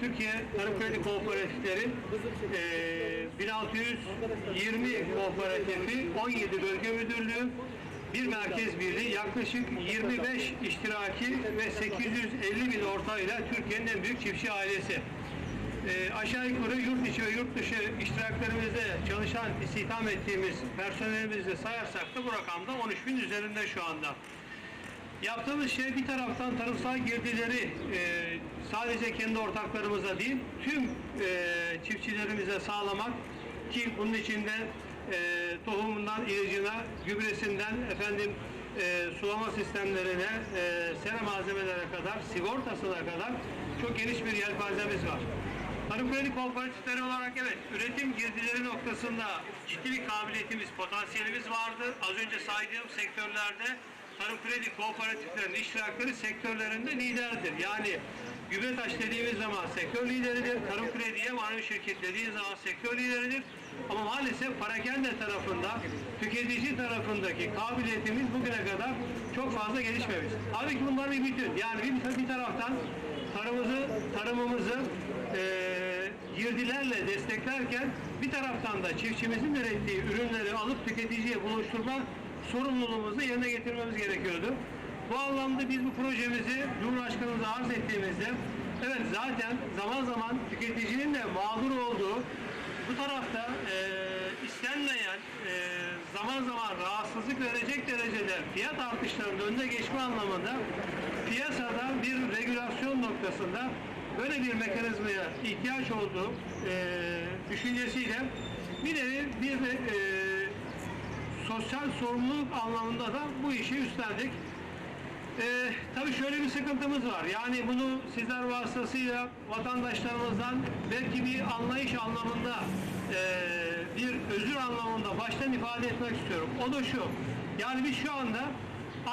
Türkiye Tarım Kooperatifleri e, 1620 kooperatifi, 17 bölge müdürlüğü, bir merkez birliği, yaklaşık 25 iştiraki ve 850 bin ortağıyla Türkiye'nin en büyük çiftçi ailesi. E, aşağı yukarı yurt içi ve yurt dışı iştiraklerimizde çalışan, istihdam ettiğimiz personelimizi sayarsak da bu rakamda 13 bin üzerinde şu anda. Yaptığımız şey bir taraftan tarımsal girdileri e, sadece kendi ortaklarımıza değil, tüm e, çiftçilerimize sağlamak ki bunun içinde e, tohumundan ilacına, gübresinden efendim e, sulama sistemlerine, e, sera malzemelere kadar, sigortasına kadar çok geniş bir yelpazemiz var. Tarım kredi kooperatifleri olarak evet üretim girdileri noktasında ciddi bir kabiliyetimiz, potansiyelimiz vardır. Az önce saydığım sektörlerde tarım kredi kooperatiflerinin iştirakleri sektörlerinde liderdir. Yani gübretaş dediğimiz zaman sektör lideridir. Tarım krediye manoy şirket dediğiniz zaman sektör lideridir. Ama maalesef parakende tarafında, tüketici tarafındaki kabiliyetimiz bugüne kadar çok fazla gelişmemiş. Halbuki bunlar bir bütün. Yani bir, bir taraftan tarımımızı, tarımımızı eee girdilerle desteklerken bir taraftan da çiftçimizin ürettiği ürünleri alıp tüketiciye buluşturma sorumluluğumuzu yerine getirmemiz gerekiyordu. Bu anlamda biz bu projemizi Cumhurbaşkanımıza arz ettiğimizde evet zaten zaman zaman tüketicinin de mağdur olduğu bu tarafta eee, istenmeyen eee, zaman zaman rahatsızlık verecek derecede fiyat artışlarının önüne geçme anlamında piyasada bir regülasyon noktasında böyle bir mekanizmaya ihtiyaç olduğu eee, düşüncesiyle bir nevi bir eee, sosyal sorumluluk anlamında da bu işi üstlendik. Ee, tabii şöyle bir sıkıntımız var. Yani bunu sizler vasıtasıyla vatandaşlarımızdan belki bir anlayış anlamında ee, bir özür anlamında baştan ifade etmek istiyorum. O da şu. Yani biz şu anda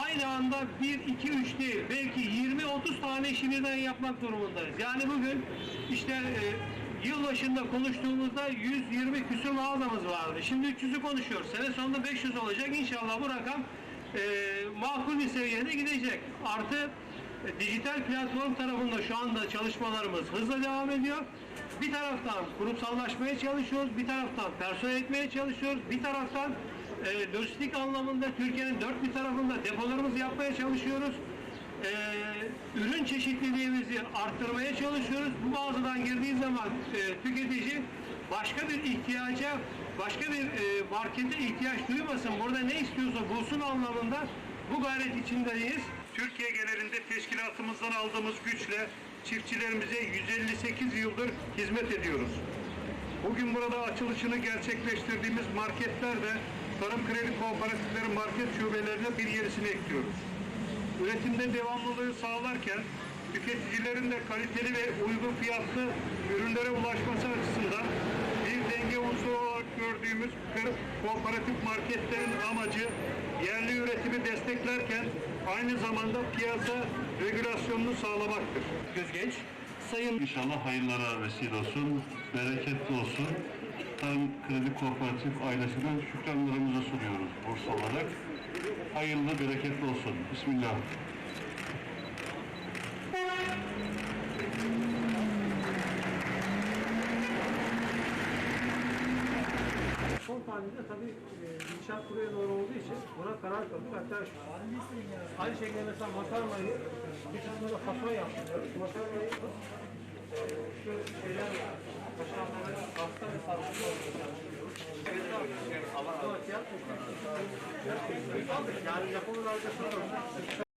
aynı anda 1, 2, 3 değil belki 20-30 tane işi birden yapmak durumundayız. Yani bugün işte ee, Yılbaşında konuştuğumuzda 120 küsur mağazamız vardı. Şimdi 300'ü konuşuyoruz. Sene sonunda 500 olacak. İnşallah bu rakam e, makul bir seviyede gidecek. Artı e, dijital platform tarafında şu anda çalışmalarımız hızla devam ediyor. Bir taraftan kurumsallaşmaya çalışıyoruz, bir taraftan personel etmeye çalışıyoruz, bir taraftan e, lojistik anlamında Türkiye'nin dört bir tarafında depolarımızı yapmaya çalışıyoruz e, ürün çeşitliliğimizi arttırmaya çalışıyoruz. Bu mağazadan girdiği zaman e, tüketici başka bir ihtiyaca, başka bir e, markete ihtiyaç duymasın. Burada ne istiyorsa bulsun anlamında bu gayret içindeyiz. Türkiye genelinde teşkilatımızdan aldığımız güçle çiftçilerimize 158 yıldır hizmet ediyoruz. Bugün burada açılışını gerçekleştirdiğimiz marketler de Tarım Kredi Kooperatifleri market şubelerine bir yenisini ekliyoruz. Üretimde devamlılığı sağlarken tüketicilerin de kaliteli ve uygun fiyatlı ürünlere ulaşması açısından bir denge unsuru olarak gördüğümüz kooperatif marketlerin amacı yerli üretimi desteklerken aynı zamanda piyasa regülasyonunu sağlamaktır. Gözgenç, Sayın İnşallah hayırlara vesile olsun, bereketli olsun. Tarım Kredi Kooperatif ailesine şükranlarımızı sunuyoruz Bursa olarak. Hayırlı, bereketli olsun. Bismillah. son tahlilde tabii e, inşaat buraya doğru olduğu için buna karar kıldık. Hatta aynı şekilde mesela makarnayı bir kısmında da fason yaptırıyoruz. Makarnayı e, şu şeyler var. Makarnaları hasta ve sarkıntı olacak.